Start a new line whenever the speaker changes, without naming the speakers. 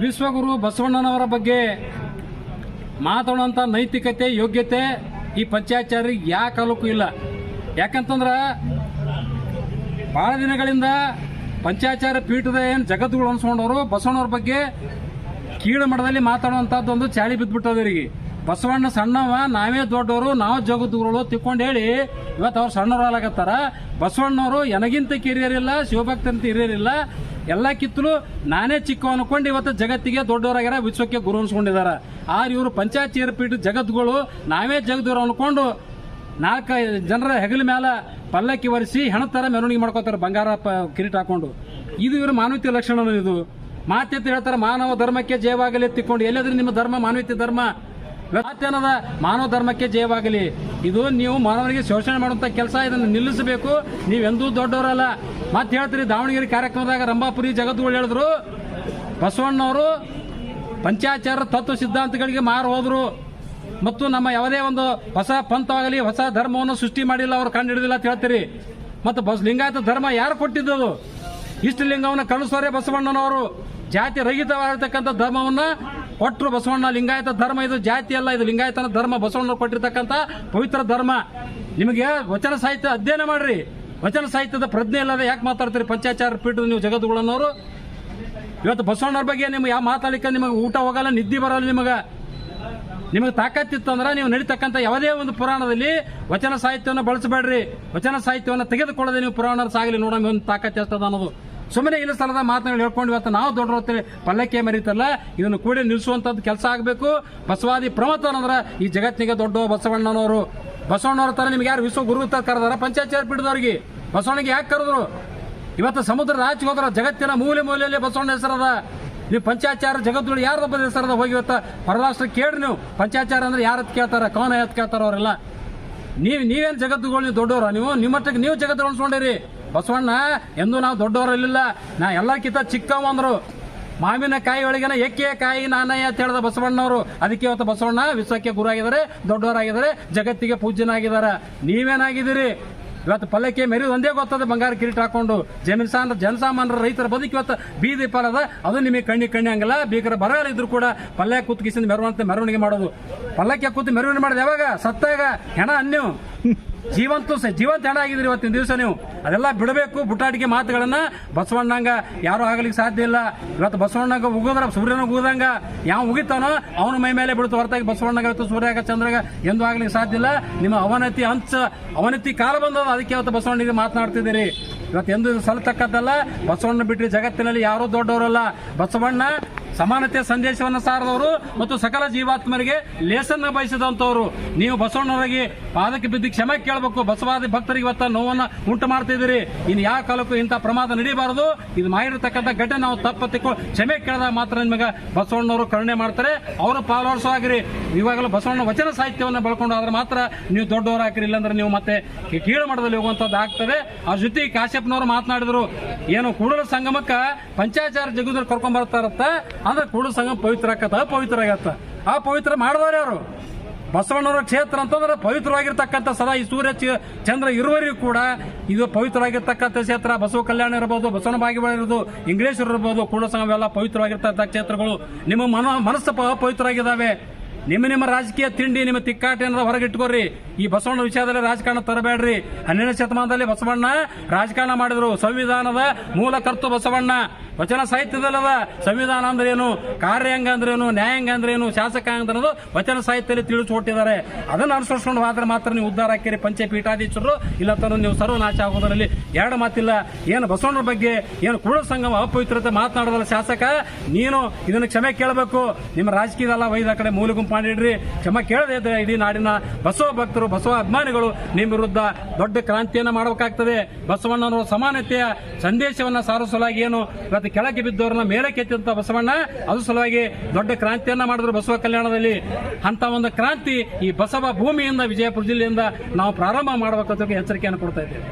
ವಿಶ್ವಗುರು ಬಸವಣ್ಣನವರ ಬಗ್ಗೆ ಮಾತಾಡುವಂಥ ನೈತಿಕತೆ, ಯೋಗ್ಯತೆ ಈ ಪಂಚಾಚಾರ್ಯರಿಗೆ ಯಾವ ಕಾಲಕ್ಕೂ ಇಲ್ಲ? ಯಾಕಂತಂದ್ರೆ ಭಾಳ ದಿನಗಳಿಂದ ಪಂಚಾಚಾರ್ಯ ಪೀಠದ ಏನು ಜಗತ್ತುಗಳು ಅನ್ಸ್ಕೊಂಡವರು, ಬಸವಣ್ಣವ್ರ ಬಗ್ಗೆ ಕೀಳು ಮಟ್ಟದಲ್ಲಿ ಮಾತಾಡುವಂಥದ್ದು ಒಂದು ಚಾಳಿ ಬಿದ್ದುಬಿಟ್ಟದ್ರಿಗೆ ಬಸವಣ್ಣ ಸಣ್ಣವ, ನಾವೇ ದೊಡ್ಡವರು ನಾವು ಜಗದ್ಗುರುಗಳು ತಿಕ್ಕೊಂಡು ಹೇಳಿ ಇವತ್ತು ಅವ್ರು ಸಣ್ಣವ್ರು ಆಲಾಗತ್ತಾರ ಬಸವಣ್ಣವರು ನನಗಿಂತ ಕಿರಿಯರಿಲ್ಲ ಶಿವಭಕ್ತಂತ ಹಿರಿಯರಿಲ್ಲ. ಎಲ್ಲ ಕಿತ್ತಲು ನಾನೇ ಚಿಕ್ಕ ಅನ್ಕೊಂಡು ಇವತ್ತು ಜಗತ್ತಿಗೆ ದೊಡ್ಡವರಾಗ್ಯಾರ, ವಿಶ್ವಕ್ಕೆ ಗುರು ಅನ್ಸ್ಕೊಂಡಿದ್ದಾರೆ ಆದ್ರೆ ಇವರು ಪಂಚಾಯತ್ ಪೀಠ ಜಗದ್ಗಳು ನಾವೇ ಜಗದ್ಗುರು ಅನ್ಕೊಂಡು ನಾಲ್ಕು ಜನರ ಹೆಗಲ ಮ್ಯಾಲ ಪಲ್ಲಕ್ಕಿ ಒರೆಸಿ ಹೆಣತರ ಮೆರವಣಿಗೆ ಮಾಡ್ಕೋತಾರೆ ಬಂಗಾರ ಕಿರೀಟ ಹಾಕೊಂಡು. ಇದು ಇವರು ಮಾನವೀಯ ಲಕ್ಷಣ ಇದು. ಮಾತೆತ್ತು ಹೇಳ್ತಾರೆ, ಮಾನವ ಧರ್ಮಕ್ಕೆ ಜಯವಾಗಲಿ ಎತ್ತಿಕೊಂಡು ಎಲ್ಲಾದ್ರೂ ನಿಮ್ಮ ಧರ್ಮ ಮಾನವೀಯ ಧರ್ಮ ಮಾತೇನದ ಮಾನವ ಧರ್ಮಕ್ಕೆ ಜಯವಾಗಲಿ. ಇದು ನೀವು ಮಾನವರಿಗೆ ಶೋಷಣೆ ಮಾಡುವಂಥ ಕೆಲಸ, ಇದನ್ನು ನಿಲ್ಲಿಸಬೇಕು. ನೀವೆಂದೂ ದೊಡ್ಡವರಲ್ಲ. ಮತ್ತೆ ಹೇಳ್ತೀರಿ, ದಾವಣಗೆರೆ ಕಾರ್ಯಕ್ರಮದಾಗ ರಂಭಾಪುರಿ ಜಗದ್ಗುಳು ಹೇಳಿದ್ರು. ಬಸವಣ್ಣವರು ಪಂಚಾಚಾರ ತತ್ವ ಸಿದ್ಧಾಂತಗಳಿಗೆ ಮಾರು ಹೋದ್ರು. ಮತ್ತು ನಮ್ಮ ಯಾವುದೇ ಒಂದು ಹೊಸ ಪಂಥವಾಗಲಿ, ಹೊಸ ಧರ್ಮವನ್ನು ಸೃಷ್ಟಿ ಮಾಡಿಲ್ಲ, ಅವರು ಕಂಡು ಹಿಡಿದಿಲ್ಲ ಅಂತ ಹೇಳ್ತೀರಿ. ಮತ್ತು ಬಸ್ ಲಿಂಗಾಯತ ಧರ್ಮ ಯಾರು ಕೊಟ್ಟಿದ್ದದು? ಇಷ್ಟು ಲಿಂಗವನ್ನು ಕಳಿಸೋರೆ ಬಸವಣ್ಣನವರು. ಜಾತಿ ರಹಿತವಾಗಿರ್ತಕ್ಕಂಥ ಧರ್ಮವನ್ನ ಕೊಟ್ಟರು ಬಸವಣ್ಣ ಲಿಂಗಾಯತ ಧರ್ಮ, ಇದು ಜಾತಿ ಅಲ್ಲ, ಇದು ಲಿಂಗಾಯತನ ಧರ್ಮ ಬಸವಣ್ಣ ಕೊಟ್ಟಿರ್ತಕ್ಕಂಥ ಪವಿತ್ರ ಧರ್ಮ. ನಿಮಗೆ ವಚನ ಸಾಹಿತ್ಯ ಅಧ್ಯಯನ ಮಾಡ್ರಿ. ವಚನ ಸಾಹಿತ್ಯದ ಪ್ರಜ್ಞೆ ಇಲ್ಲದೆ ಯಾಕೆ ಮಾತಾಡ್ತೀರಿ? ಪಂಚಾಚಾರ ಪೀಠದ ನೀವು ಜಗದ್ಗುಳನವರು ಇವತ್ತು ಬಸವಣ್ಣವ್ರ ಬಗ್ಗೆ ನಿಮ್ಗೆ ಯಾವ ಮಾತಾಡ್ಲಿಕ್ಕೆ ನಿಮಗೆ ಊಟ ಹೋಗಲ್ಲ, ನಿದ್ದೆ ಬರಲ್ಲ ನಿಮಗೆ. ನಿಮಗೆ ತಾಕತ್ತಿತ್ತಂದ್ರೆ ನೀವು ನಡೀತಕ್ಕಂಥ ಯಾವುದೇ ಒಂದು ಪುರಾಣದಲ್ಲಿ ವಚನ ಸಾಹಿತ್ಯವನ್ನು ಬಳಸಬೇಡ್ರಿ. ವಚನ ಸಾಹಿತ್ಯವನ್ನು ತೆಗೆದುಕೊಳ್ಳದೆ ನೀವು ಪುರಾಣ ಸಾಗಲಿ ನೋಡೋಣ ಒಂದು ತಾಕತ್ತು ಎಷ್ಟದ ಅನ್ನೋದು. ಸುಮ್ಮನೆ ಇಲ್ಲ ಸ್ಥಳದ ಮಾತುಗಳು ಹೇಳ್ಕೊಂಡು ಇವತ್ತು ನಾವು ದೊಡ್ಡ ಪಲ್ಲಕ್ಕೆ ಮರೀತಲ್ಲ ಇದನ್ನು ಕೂಡಿ ನಿಲ್ಲಿಸುವಂಥದ್ದು ಕೆಲಸ ಆಗಬೇಕು. ಬಸವಾದಿ ಪ್ರಮತ ಅಂದ್ರೆ ಈ ಜಗತ್ತಿಗೆ ದೊಡ್ಡ ಬಸವಣ್ಣನವರು. ಬಸವಣ್ಣವ್ರ ತರ ನಿಮ್ಗೆ ಯಾರು ವಿಶ್ವ ಗುರು ಕರೆದಾರ? ಚೇರ್ ಬಿಡಿದವ್ರಿಗೆ ಬಸವಣ್ಣಗೆ ಯಾಕೆ ಕರೆದ್ರು? ಇವತ್ತು ಸಮುದ್ರ ಆಚೆಗೆ ಹೋದ್ರ ಜಗತ್ತಿನ ಮೂಲೆ ಮೂಲೆಯಲ್ಲಿ ಬಸವಣ್ಣ ಹೆಸರದ. ನೀವು ಪಂಚಾಚಾರ ಜಗತ್ತುಗಳು ಯಾರ್ದೊಬ್ಬ ಹೆಸರದ ಹೋಗಿ ಇವತ್ತು ಪರರಾಷ್ಟ್ರ ಕೇಳ್ರಿ ನೀವು. ಪಂಚಾಚಾರ ಅಂದ್ರೆ ಯಾರತ್ ಕೇಳ್ತಾರ? ಕವನ ಎತ್ ಕೇಳ್ತಾರ ಅವರೆಲ್ಲ? ನೀವು, ನೀವೇನು ಜಗತ್ತುಗಳು, ನೀವು ದೊಡ್ಡವರ? ನೀವು, ನಿಮ್ಮ ನೀವು ಜಗತ್ತು ಅನ್ಸ್ಕೊಂಡಿರಿ ಬಸವಣ್ಣ, ಎಂದು ನಾವು ದೊಡ್ಡವರಲ್ಲಿಲ್ಲ ನಾ ಎಲ್ಲಕ್ಕಿಂತ ಚಿಕ್ಕವಂದ್ರು. ಮಾವಿನ ಕಾಯಿ ಒಳಗಿನ ಎಕ್ಕೆ ಕಾಯಿ ನಾನಯ್ಯ ಅಂತ ಹೇಳಿದ ಬಸವಣ್ಣವರು. ಅದಕ್ಕೆ ಇವತ್ತು ಬಸವಣ್ಣ ವಿಶ್ವಕ್ಕೆ ಗುರುವಾಗಿದ್ದಾರೆ, ದೊಡ್ಡವರಾಗಿದ್ದಾರೆ, ಜಗತ್ತಿಗೆ ಪೂಜ್ಯನಾಗಿದ್ದಾರೆ. ನೀವೇನಾಗಿದ್ದೀರಿ? ಇವತ್ತು ಪಲ್ಲಕ್ಕೆ ಮೆರೆದು ಒಂದೇ ಗೊತ್ತದ, ಬಂಗಾರ ಕಿರೀಟ ಹಾಕೊಂಡು. ಜಮೀನ್ಸಾನ್ ಜನಸಾಮಾನ್ಯರ, ರೈತರ ಬದುಕಿ ಇವತ್ತು ಬೀದಿ ಪಾಲದ. ಅದು ನಿಮಗೆ ಕಣ್ಣಿ ಕಣ್ಣಿ ಹಂಗಲ್ಲ, ಬೀಗರ ಬರಗಾಲ ಇದ್ರು ಕೂಡ ಪಲ್ಯ ಕೂತ್ಕಿಸಿದ ಮೆರವಣಿಗೆ ಮೆರವಣಿಗೆ ಮಾಡೋದು. ಪಲ್ಲಕ್ಕೆ ಕೂತು ಮೆರವಣಿಗೆ ಮಾಡೋದು ಯಾವಾಗ? ಸತ್ತಾಗ? ಹೆಣ ಅನ್ಯವು ಜೀವಂತ ಜೀವಂತ ಹೆಣ ಆಗಿದ್ರಿ ಇವತ್ತಿನ ದಿವಸ ನೀವು. ಅದೆಲ್ಲ ಬಿಡಬೇಕು ಬುಟಾಟಿಕೆ ಮಾತುಗಳನ್ನ. ಬಸವಣ್ಣಂಗ ಯಾರು ಆಗಲಿಕ್ಕೆ ಸಾಧ್ಯ ಇಲ್ಲ. ಇವತ್ತು ಬಸವಣ್ಣಗ ಉಗುದ್ರ, ಸೂರ್ಯನ ಉಗಿದಂಗ ಯಾವ ಉಗಿತಾನೋ ಅವನ ಮೈ ಮೇಲೆ ಬಿಡುತ್ತೆ ಹೊರತಾಗಿ ಬಸವಣ್ಣಗ ಇವತ್ತು ಸೂರ್ಯಾಗ, ಚಂದ್ರಗ ಎಂದು ಆಗ್ಲಿಕ್ಕೆ ಸಾಧ್ಯ ಇಲ್ಲ. ನಿಮ್ಮ ಅವನತಿ ಹಂಚ, ಅವನತಿ ಕಾಲ ಬಂದದ. ಅದಕ್ಕೆ ಇವತ್ತು ಬಸವಣ್ಣಿಗೆ ಮಾತನಾಡ್ತಿದ್ದೀರಿ. ಇವತ್ತು ಎಂದು ಸಲ್ತಕ್ಕದ್ದಲ್ಲ. ಬಸವಣ್ಣ ಬಿಟ್ಟರೆ ಜಗತ್ತಿನಲ್ಲಿ ಯಾರೂ ದೊಡ್ಡವರಲ್ಲ. ಬಸವಣ್ಣ ಸಮಾನತೆ ಸಂದೇಶವನ್ನು ಸಾರದವರು ಮತ್ತು ಸಕಲ ಜೀವಾತ್ಮರಿಗೆ ಲೇಸನ್ನ ಬಯಸಿದಂತವರು ನೀವು ಬಸವಣ್ಣವರಿಗೆ ಪಾದಕ್ಕೆ ಬಿದ್ದು ಕ್ಷಮೆ ಕೇಳಬೇಕು. ಬಸವಾದಿ ಭಕ್ತರಿಗೆ ಇವತ್ತ ನೋವನ್ನು ಉಂಟು ಮಾಡ್ತಿದ್ದೀರಿ ಇನ್ನು ಯಾವ ಕಾಲಕ್ಕೂ ಇಂಥ ಪ್ರಮಾದ ನಡೀಬಾರದು. ಇದು ಮಾಡಿರತಕ್ಕಂಥ ಘಟನೆ ನಾವು ತಪ್ಪ ತಿಳ್ಕೊ ಕ್ಷಮೆ ಕೇಳಿದಾಗ ಮಾತ್ರ ನಿಮಗೆ ಬಸವಣ್ಣವರು ಕರುಣೆ ಮಾಡ್ತಾರೆ. ಅವರು ಆಗಿರಿ ಇವಾಗಲೂ ಬಸವಣ್ಣ ವಚನ ಸಾಹಿತ್ಯವನ್ನು ಬೆಳ್ಕೊಂಡು ಆದ್ರೆ ಮಾತ್ರ ನೀವು ದೊಡ್ಡವರು ಹಾಕಿರಿ ಇಲ್ಲಾಂದ್ರೆ ನೀವು ಮತ್ತೆ ಕೀಳು ಮಟ್ಟದಲ್ಲಿ ಹೋಗುವಂಥದ್ದು ಆಗ್ತದೆ. ಆ ಜೊತೆ ಕಾಶ್ಯಪ್ನವರು ಮಾತನಾಡಿದ್ರು, ಏನು ಕೂಡಲ ಸಂಗಮಕ್ಕ ಪಂಚಾಚಾರ ಜಗುದ್ರ ಕರ್ಕೊಂಡ್ ಬರ್ತಾರತ್ತ ಅಂದ್ರೆ ಕೂಡಲ ಸಂಘ ಪವಿತ್ರ ಆಕತ್ತ ಪವಿತ್ರ ಆಗತ್ತ ಆ ಪವಿತ್ರ ಮಾಡಿದವ್ರೆ ಅವರು ಬಸವಣ್ಣವರ ಕ್ಷೇತ್ರ ಅಂತಂದ್ರೆ ಪವಿತ್ರವಾಗಿರ್ತಕ್ಕಂಥ ಸದಾ ಈ ಸೂರ್ಯ ಚಂದ್ರ ಇರುವರಿಗೂ ಕೂಡ ಇದು ಪವಿತ್ರವಾಗಿರ್ತಕ್ಕಂಥ ಕ್ಷೇತ್ರ. ಬಸವ ಕಲ್ಯಾಣ ಇರಬಹುದು ಬಸವನ ಭಾಗ್ಯವಾಗಿ ಇರ್ಬೋದು ಇಂಗ್ಲೇಶ್ವರ ಇರ್ಬೋದು ಕೂಡ ಸಂಘವೆಲ್ಲ ಪವಿತ್ರವಾಗಿರ್ತಕ್ಕಂಥ ಕ್ಷೇತ್ರಗಳು. ನಿಮ್ಮ ಮನ ಮನಸ್ಸು ಪ- ಅಪವಿತ್ರವಾಗಿದ್ದಾವೆ. ನಿಮ್ಮ ನಿಮ್ಮ ರಾಜಕೀಯ ತಿಂಡಿ, ನಿಮ್ಮ ತಿಕ್ಕಾಟ ಏನಾರ ಹೊರಗಿಟ್ಕೋರಿ ಈ ಬಸವಣ್ಣ ವಿಷಯದಲ್ಲಿ ರಾಜಕಾರಣ ತರಬೇಡ್ರಿ. ಹನ್ನೆರಡನೇ ಶತಮಾನದಲ್ಲಿ ಬಸವಣ್ಣ ರಾಜಕಾರಣ ಮಾಡಿದ್ರು. ಸಂವಿಧಾನದ ಮೂಲ ಕರ್ತು ಬಸವಣ್ಣ. ವಚನ ಸಾಹಿತ್ಯದಲ್ಲದ ಸಂವಿಧಾನ ಅಂದ್ರೆ ಏನು? ಕಾರ್ಯಾಂಗ ಅಂದ್ರೆ ಏನು? ನ್ಯಾಯಾಂಗ ಅಂದ್ರೆ ಏನು? ಶಾಸಕಾಂಗ ಅನ್ನೋದು ವಚನ ಸಾಹಿತ್ಯದಲ್ಲಿ ತಿಳಿಸ್ಕೊಟ್ಟಿದ್ದಾರೆ. ಅದನ್ನು ಅನುಸರಿಸ್ಕೊಂಡು ಹೋದ್ರೆ ಮಾತ್ರ ನೀವು ಉದ್ಧಾರ ಹಾಕಿರಿ ಪಂಚೆ ಪೀಠಾಧೀಶರು ಇಲ್ಲ ನೀವು ಸರ್ವನಾಶ ಆಗೋದರಲ್ಲಿ ಎರಡು ಮಾತಿಲ್ಲ. ಏನು ಬಸವಣ್ಣರ ಬಗ್ಗೆ ಏನು ಕೂಡಲ ಸಂಗಮ ಅಪವಿತ್ರತೆ ಮಾತನಾಡೋದಲ್ಲ ಶಾಸಕ? ನೀನು ಇದನ್ನು ಕ್ಷಮೆ ಕೇಳಬೇಕು. ನಿಮ್ಮ ರಾಜಕೀಯದಲ್ಲ ವೈದ ಕಡೆ ಮೂಲ ಗುಂಪು ಮಾಡಿಡ್ರಿ. ಕ್ಷಮ ಕೇಳದೇ ಇಡೀ ನಾಡಿನ ಬಸವ ಭಕ್ತರು, ಬಸವ ಅಭಿಮಾನಿಗಳು ನಿಮ್ಮ ವಿರುದ್ಧ ದೊಡ್ಡ ಕ್ರಾಂತಿಯನ್ನು ಮಾಡಬೇಕಾಗ್ತದೆ. ಬಸವಣ್ಣನವರ ಸಮಾನತೆಯ ಸಂದೇಶವನ್ನ ಸಾರೋ ಸಲುವಾಗಿ ಏನು ಇವತ್ತು ಕೆಳಗೆ ಬಿದ್ದವರನ್ನ ಮೇಲೆ ಕೆತ್ತಿದಂತ ಬಸವಣ್ಣ, ಅದು ಸಲುವಾಗಿ ದೊಡ್ಡ ಕ್ರಾಂತಿಯನ್ನ ಮಾಡಿದ್ರು ಬಸವ ಕಲ್ಯಾಣದಲ್ಲಿ. ಅಂತ ಒಂದು ಕ್ರಾಂತಿ ಈ ಬಸವ ಭೂಮಿಯಿಂದ, ವಿಜಯಪುರ ಜಿಲ್ಲೆಯಿಂದ ನಾವು ಪ್ರಾರಂಭ ಮಾಡಬೇಕಂತ ಎಚ್ಚರಿಕೆಯನ್ನು ಕೊಡ್ತಾ ಇದ್ದೇವೆ.